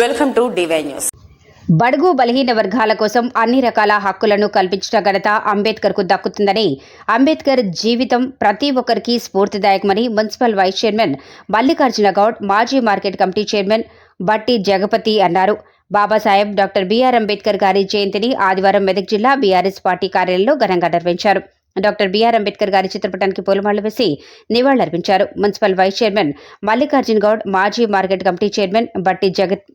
Welcome to DY news. బడుగు బలహీన వర్గాల కోసం అన్ని రకాల హక్కులను కల్పించిన ఘనత అంబేద్కర్కు దక్కుతుందని అంబేద్కర్ జీవితం ప్రతి ఒక్కరికి స్ఫూర్తిదాయకమని municipal vice chairman Mallikarjuna Goud మాజీ మార్కెట్ కమిటీ చైర్మన్ బట్టి జగపతి అన్నారు. బాబాసాహెబ్ డాక్టర్ బిఆర్ అంబేద్కర్ గారి జయంతిని ఆదివారం మెదక్ జిల్లా బీఆర్ఎస్ పార్టీ కార్యాలయంలో ఘనంగా నిర్వహించారు. డాక్టర్ బిఆర్ అంబేద్కర్ గారి చిత్రపటానికి పూలమాలలు వేసి నివాళులర్పించారు. Municipal vice chairman Mallikarjuna Goud మాజీ మార్కెట్ కమిటీ చైర్మన్ బట్టి జగత్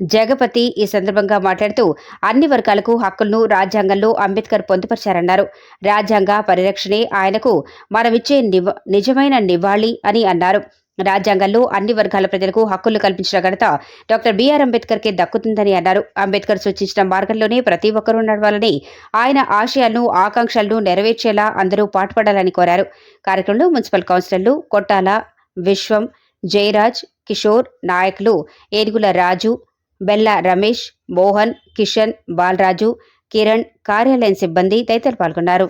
జగపతి ఈ సందర్భంగా మాట్లాడుతూ అన్ని వర్గాలకు హక్కులను రాజ్యాంగంలో అంబేద్కర్ పొందుపరిచారన్నారు. రాజ్యాంగ పరిరక్షణే ఆయనకు మనమిచ్చే నివ నిజమైన నివాళి అని అన్నారు. రాజ్యాంగంలో అన్ని వర్గాల ప్రజలకు హక్కులు కల్పించిన ఘనత డాక్టర్ బిఆర్ అంబేద్కర్కే దక్కుతుందని అన్నారు. అంబేద్కర్ సూచించిన మార్గంలోనే ప్రతి ఒక్కరూ నడవాలని ఆయన ఆశయాలను ఆకాంక్షలను నెరవేర్చేలా అందరూ పాటుపడాలని కోరారు. కార్యక్రమంలో మున్సిపల్ కౌన్సిలర్లు కొట్టాల విశ్వం జయరాజ్ కిషోర్ నాయకులు ఏనుగుల రాజు బెల్ల రమేష్ మోహన్ కిషన్ బాలరాజు కిరణ్ కార్యాలయం సిబ్బంది తదితరులు పాల్గొన్నారు.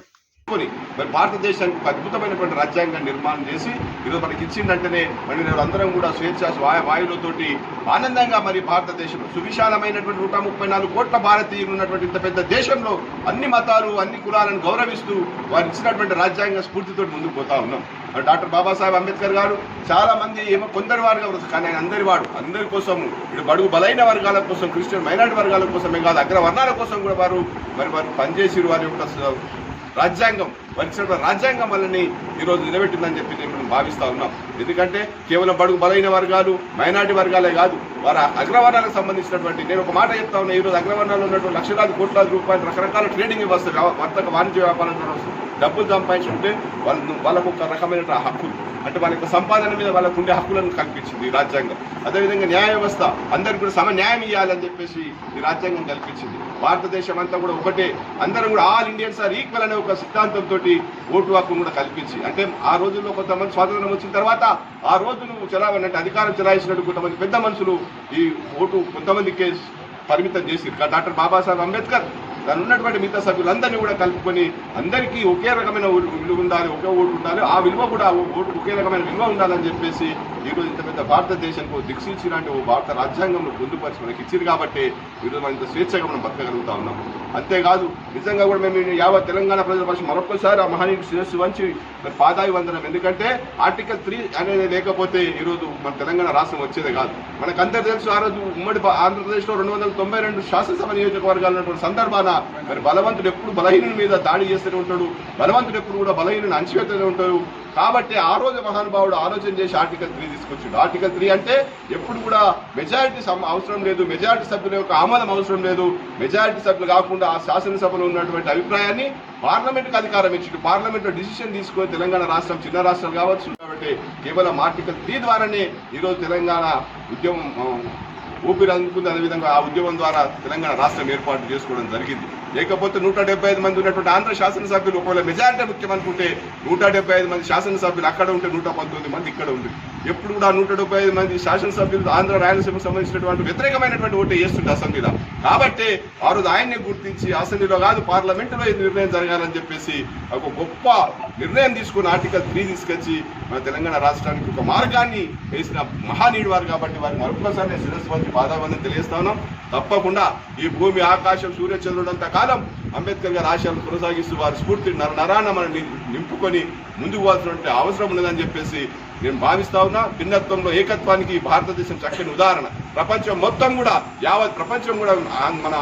కొని మరి భారతదేశానికి ఒక అద్భుతమైనటువంటి రాజ్యాంగం నిర్మాణం చేసి ఈరోజు మనకి ఇచ్చిందంటేనే మరి అందరం కూడా స్వేచ్ఛ వాయు వాయువులతోటి ఆనందంగా మరి భారతదేశం సువిశాలమైనటువంటి నూట ముప్పై నాలుగు కోట్ల భారతీయులు ఉన్నటువంటి ఇంత పెద్ద దేశంలో అన్ని మతాలు అన్ని కులాలను గౌరవిస్తూ వారు ఇచ్చినటువంటి రాజ్యాంగ స్ఫూర్తితో ముందుకు పోతా ఉన్నాం. మరి డాక్టర్ బాబాసాహెబ్ అంబేద్కర్ గారు చాలా మంది ఏమో కొందరి వారుగా ఉన్నారు. కానీ ఆయన అందరి వాడు. అందరి కోసం ఇప్పుడు బడుగు బలైన వర్గాల కోసం క్రిస్టియన్ మైనార్టీ వర్గాల కోసమే కాదు అగ్రవర్ణాల కోసం కూడా వారు మరి వారు పనిచేసి వారి యొక్క రాజ్యాంగం వచ్చిన రాజ్యాంగం వల్లని ఈరోజు నిలబెట్టిందని చెప్పి నేను మనం భావిస్తా ఉన్నాం ఎందుకంటే కేవలం బడుగు బలైన వర్గాలు మైనార్టీ వర్గాలే కాదు వారి అగ్రవర్ణాలకు సంబంధించినటువంటి నేను ఒక మాట చెప్తా ఉన్నా ఈరోజు అగ్రవర్ణాలు ఉన్నటువంటి లక్షలాది కోట్లాది రూపాయలు రకరకాల ట్రేడింగ్ వ్యవస్థ వర్తక వాణిజ్య వ్యాపారం ద్వారా వస్తుంది. డబ్బులు సంపాదించుకుంటే వాళ్ళు వాళ్ళకు ఒక రకమైన హక్కులు. అంటే వాళ్ళ యొక్క సంపాదన మీద వాళ్ళకు ఉండే హక్కులను కల్పించింది ఈ రాజ్యాంగం. అదేవిధంగా న్యాయ వ్యవస్థ అందరికి కూడా సమ న్యాయం ఇవ్వాలని చెప్పేసి ఈ రాజ్యాంగం కల్పించింది. భారతదేశం అంతా కూడా ఒకటే. అందరం కూడా ఆల్ ఇండియన్స్ ఆర్ ఈక్వల్ అనే ఒక సిద్ధాంతంతో ఓటు హక్కును కూడా కల్పించి. అంటే ఆ రోజుల్లో కొంతమంది స్వాతంత్రం వచ్చిన తర్వాత ఆ రోజులు నువ్వు అంటే అధికారం చెలాయించినట్టు కొంతమంది పెద్ద మనుషులు ఈ ఓటు కొంతమందికే పరిమితం చేసి డాక్టర్ బాబాసాహెబ్ అంబేద్కర్ దాని ఉన్నటువంటి మిగతా సభ్యులందరినీ కూడా కలుపుకొని అందరికీ ఒకే రకమైన విలువ ఉండాలి ఒకే ఓటు ఉండాలి. ఆ విలువ కూడా ఓటు ఒకే రకమైన విలువ ఉండాలని చెప్పేసి ఈరోజు ఇంత పెద్ద భారతదేశానికి దిక్సూచి లాంటి ఓ భారత రాజ్యాంగంలో పొందుపరిచి మనకి ఇచ్చింది కాబట్టి ఈరోజు మనం ఇంత స్వేచ్ఛగా మనం బతకగలుగుతా ఉన్నాం. అంతేకాదు నిజంగా కూడా మేము యావత్ తెలంగాణ ప్రజల భాష మరొకసారి ఆ మహనీయుడు శిరస్సు వంచి మరి పాదావి వందనం. ఎందుకంటే ఆర్టికల్ త్రీ అనేది లేకపోతే ఈరోజు మన తెలంగాణ రాష్ట్రం వచ్చేదే కాదు. మనకందరూ తెలుసు ఆ రోజు ఉమ్మడి ఆంధ్రప్రదేశ్లో రెండు వందల తొంభై రెండు శాసనసభ నియోజకవర్గాలు ఉన్నటువంటి సందర్భాన మరి బలవంతుడు ఎప్పుడు బలహీనుని మీద దాడి చేస్తూనే ఉంటాడు. బలవంతుడు ఎప్పుడు కూడా బలహీనుని అణచివేతూనే ఉంటాడు. కాబట్టి ఆ రోజు మహానుభావుడు ఆలోచన చేసి ఆర్టికల్ త్రీ తీసుకొచ్చిండు. ఆర్టికల్ త్రీ అంటే ఎప్పుడు కూడా మెజారిటీ అవసరం లేదు మెజారిటీ సభ్యుల యొక్క ఆమోదం అవసరం లేదు. మెజారిటీ సభ్యులు కాకుండా ఆ శాసనసభలో ఉన్నటువంటి అభిప్రాయాన్ని పార్లమెంట్కి అధికారం ఇచ్చిండు. పార్లమెంట్లో డిసిషన్ తీసుకొని తెలంగాణ రాష్ట్రం చిన్న రాష్ట్రం కావచ్చు. కాబట్టి కేవలం ఆర్టికల్ త్రీ ద్వారానే ఈరోజు తెలంగాణ ఉద్యమం ఊపిరి అందుకుంది. అదేవిధంగా ఆ ఉద్యమం ద్వారా తెలంగాణ రాష్ట్రం ఏర్పాటు చేసుకోవడం జరిగింది. లేకపోతే నూట డెబ్బై ఐదు మంది ఉన్నటువంటి ఆంధ్ర శాసనసభ్యులు ఒకవేళ మెజారిటీ ముఖ్యం అనుకుంటే నూట డెబ్బై ఐదు మంది శాసనసభ్యులు అక్కడ ఉంటే నూట పంతొమ్మిది మంది ఇక్కడ ఉంది ఎప్పుడు కూడా నూట డెబ్బై ఐదు మంది శాసనసభ్యులు ఆంధ్ర రాయలసీమకు సంబంధించినటువంటి వ్యతిరేకమైనటువంటి ఓటు చేస్తుంటే అసెంబ్లీలో. కాబట్టి ఆ రోజు ఆయన్ని గుర్తించి అసెంబ్లీలో కాదు పార్లమెంటులో ఇది నిర్ణయం జరగాలని చెప్పేసి ఒక గొప్ప నిర్ణయం తీసుకుని ఆర్టికల్ త్రీ తీసుకొచ్చి మన తెలంగాణ రాష్ట్రానికి ఒక మార్గాన్ని వేసిన మహానీయుడు వారు కాబట్టి వారిని మరొకసారి నేను శిరస్సు వంచి పాదాబంధం తప్పకుండా ఈ భూమి ఆకాశం సూర్యచంద్రుడంత కాలం అంబేద్కర్ గారి ఆశయాలను కొనసాగిస్తూ వారి స్ఫూర్తి నర నరాన మనం నింపుకొని ముందుకు పోవాల్సినటువంటి అవసరం ఉన్నదని చెప్పేసి నేను భావిస్తా ఉన్నా భిన్నత్వంలో ఏకత్వానికి భారతదేశం చక్కని ఉదాహరణ. ప్రపంచం మొత్తం కూడా యావత్ ప్రపంచం కూడా మన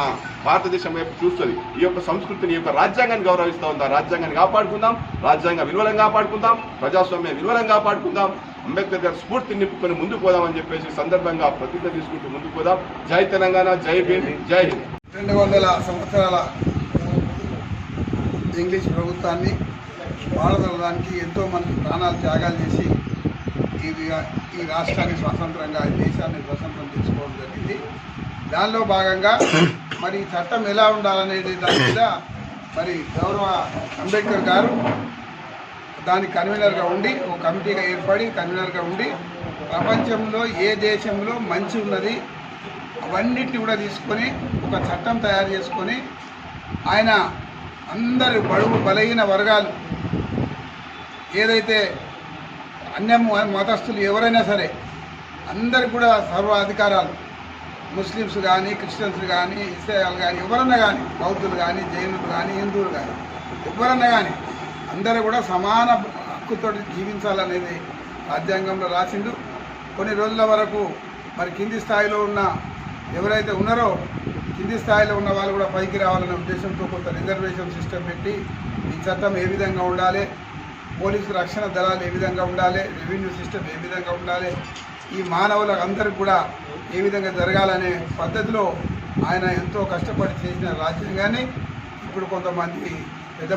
భారతదేశం వైపు చూస్తుంది. ఈ యొక్క సంస్కృతిని ఈ యొక్క రాజ్యాంగాన్ని గౌరవిస్తా ఉందా. రాజ్యాంగాన్ని కాపాడుకుందాం రాజ్యాంగ విలువలను కాపాడుకుందాం ప్రజాస్వామ్య విలువలను కాపాడుకుందాం. అంబేద్కర్ గారి స్ఫూర్తిని నింపుకొని ముందుకు పోదామని చెప్పేసి సందర్భంగా ప్రతిజ్ఞ తీసుకుంటూ ముందుకు పోదాం. జై తెలంగాణ జై భీమ్ జై హింద్. రెండు వందల సంవత్సరాల ఇంగ్లీష్ ప్రభుత్వాన్ని పాల్గొనడానికి ఎంతో మంది ప్రాణాలు త్యాగాలు చేసి ఇది ఈ రాష్ట్రాన్ని స్వతంత్రంగా ఈ దేశాన్ని స్వతంత్రం తీసుకోవడం జరిగింది. దానిలో భాగంగా మరి ఈ చట్టం ఎలా ఉండాలనేది దాని మీద మరి గౌరవ అంబేద్కర్ గారు దాని కన్వీనర్గా ఉండి ఒక కమిటీగా ఏర్పడి కన్వీనర్గా ఉండి ప్రపంచంలో ఏ దేశంలో మంచి ఉన్నది అవన్నిటిని కూడా తీసుకొని ఒక చట్టం తయారు చేసుకొని ఆయన అందరి బడుగు బలహీన వర్గాలు ఏదైతే అన్య మతస్థులు ఎవరైనా సరే అందరికి కూడా సర్వ అధికారాలు ముస్లిమ్స్ కానీ క్రిస్టియన్స్ కానీ ఇస్రాయల్ కానీ ఎవరన్నా కానీ బౌద్ధులు కానీ జైనులు కానీ హిందువులు కానీ ఎవరన్నా కానీ అందరూ కూడా సమాన హక్కుతో జీవించాలనేది రాజ్యాంగంలో రాసిండు. కొన్ని రోజుల వరకు మరి కింది స్థాయిలో ఉన్న ఎవరైతే ఉన్నారో కింది స్థాయిలో ఉన్న వాళ్ళు కూడా పైకి రావాలనే ఉద్దేశంతో కొంత రిజర్వేషన్ సిస్టమ్ పెట్టి ఈ చట్టం ఏ విధంగా ఉండాలి పోలీసు రక్షణ దళాలు ఏ విధంగా ఉండాలి రెవెన్యూ సిస్టమ్ ఏ విధంగా ఉండాలి ఈ మానవులకు అందరికి కూడా ఏ విధంగా జరగాలనే పద్ధతిలో ఆయన ఎంతో కష్టపడి చేసిన రాజ్యాంగాన్ని ఇప్పుడు కొంతమంది పెద్ద